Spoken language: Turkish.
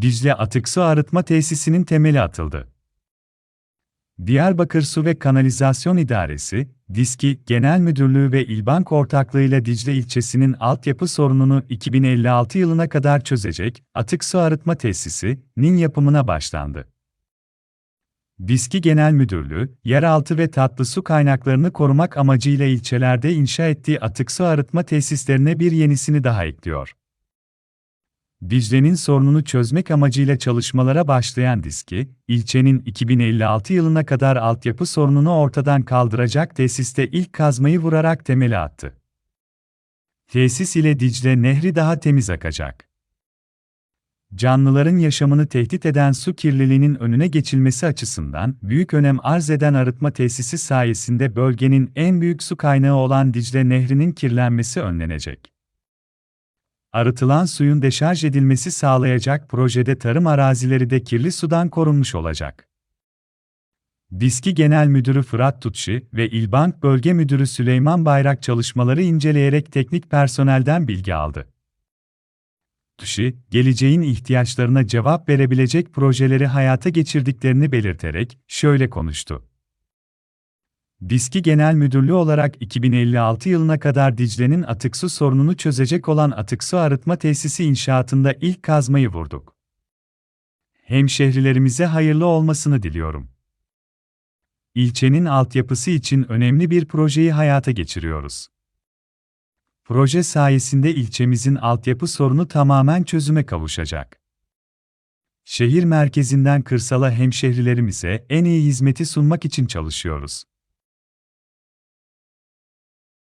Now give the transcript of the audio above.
Dicle Atık Su Arıtma Tesisinin temeli atıldı. Diyarbakır Su ve Kanalizasyon İdaresi, DİSKİ Genel Müdürlüğü ve İlbank ortaklığıyla Dicle ilçesinin altyapı sorununu 2056 yılına kadar çözecek atık su arıtma tesisinin yapımına başlandı. DİSKİ Genel Müdürlüğü, yeraltı ve tatlı su kaynaklarını korumak amacıyla ilçelerde inşa ettiği atık su arıtma tesislerine bir yenisini daha ekliyor. Dicle'nin sorununu çözmek amacıyla çalışmalara başlayan DİSKİ, ilçenin 2056 yılına kadar altyapı sorununu ortadan kaldıracak tesiste ilk kazmayı vurarak temeli attı. Tesis ile Dicle Nehri daha temiz akacak. Canlıların yaşamını tehdit eden su kirliliğinin önüne geçilmesi açısından büyük önem arz eden arıtma tesisi sayesinde bölgenin en büyük su kaynağı olan Dicle Nehri'nin kirlenmesi önlenecek. Arıtılan suyun deşarj edilmesi sağlayacak projede tarım arazileri de kirli sudan korunmuş olacak. DİSKİ Genel Müdürü Fırat Tutşi ve İlbank Bölge Müdürü Süleyman Bayrak çalışmaları inceleyerek teknik personelden bilgi aldı. Tutşi, geleceğin ihtiyaçlarına cevap verebilecek projeleri hayata geçirdiklerini belirterek şöyle konuştu. DİSKİ Genel Müdürlüğü olarak 2056 yılına kadar Dicle'nin atık su sorununu çözecek olan atık su arıtma tesisi inşaatında ilk kazmayı vurduk. Hemşehrilerimize hayırlı olmasını diliyorum. İlçenin altyapısı için önemli bir projeyi hayata geçiriyoruz. Proje sayesinde ilçemizin altyapı sorunu tamamen çözüme kavuşacak. Şehir merkezinden kırsala hemşehrilerimize en iyi hizmeti sunmak için çalışıyoruz.